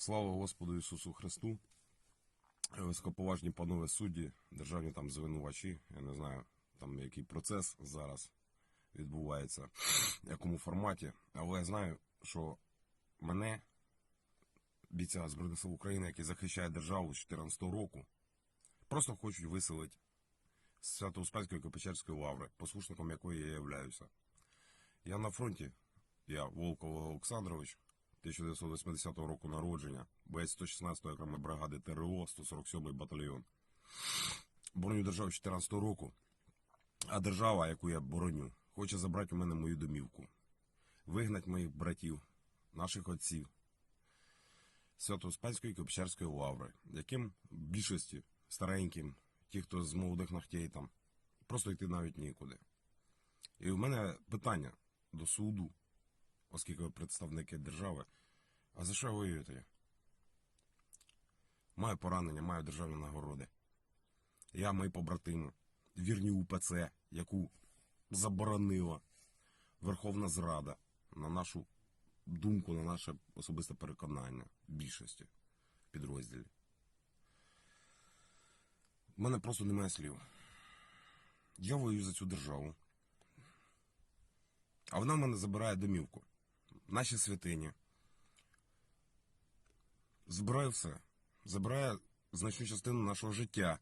Слава Господу Ісусу Христу. Високоповажні панове судді, державні там звинувачі, я не знаю, там який процес зараз відбувається, в якому форматі. Але я знаю, що мене, бійця Збройних сил України, який захищає державу з 14 року, просто хочуть виселити з Свято-Успенської Копичерської лаври, послушником якої я являюся. Я на фронті, я Волков Олександрович, 1980 року народження, боєць 116-ї окремої бригади ТРО, 147-й батальйон. Бороню державу з 14 року, а держава, яку я бороню, хоче забрати у мене мою домівку, вигнати моїх братів, наших отців, Свято-Успенської Копичерської лаври, яким більшості стареньким, ті, хто з молодих ногтей там, просто йти навіть нікуди. І в мене питання до суду, оскільки ви представники держави. А за що воюєте? Маю поранення, маю державні нагороди. Я, мої побратими, вірні УПЦ, яку заборонила Верховна Зрада на нашу думку, на наше особисте переконання більшості підрозділів. У мене просто немає слів. Я воюю за цю державу. А вона в мене забирає домівку. Наші святині. Збирає все. Забирає значну частину нашого життя.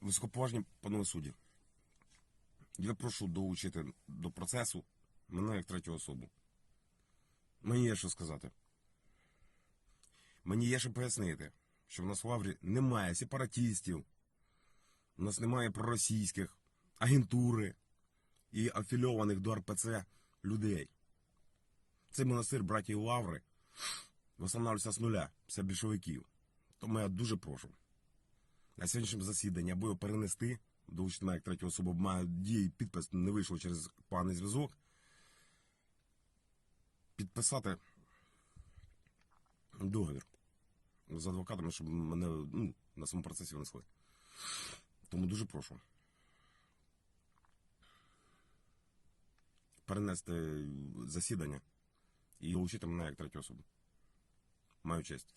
Високоповажні панове судді. Я прошу долучити до процесу мене як третю особу. Мені є що сказати. Мені є що пояснити, що в нас в Лаврі немає сепаратистів, у нас немає проросійських, агентури і афільованих до РПЦ людей. Цей монастир братії Лаври встановлюється з нуля, після більшовиків. Тому я дуже прошу на сьогоднішньому засіданні або його перенести, долучити мене як третю особу, маю дії підпис не вийшло через поганий зв'язок. Підписати договір з адвокатами, щоб мене ну, на самому процесі винесли. Тому дуже прошу. Перенести засідання і долучити мене як третю особу. Маю честь.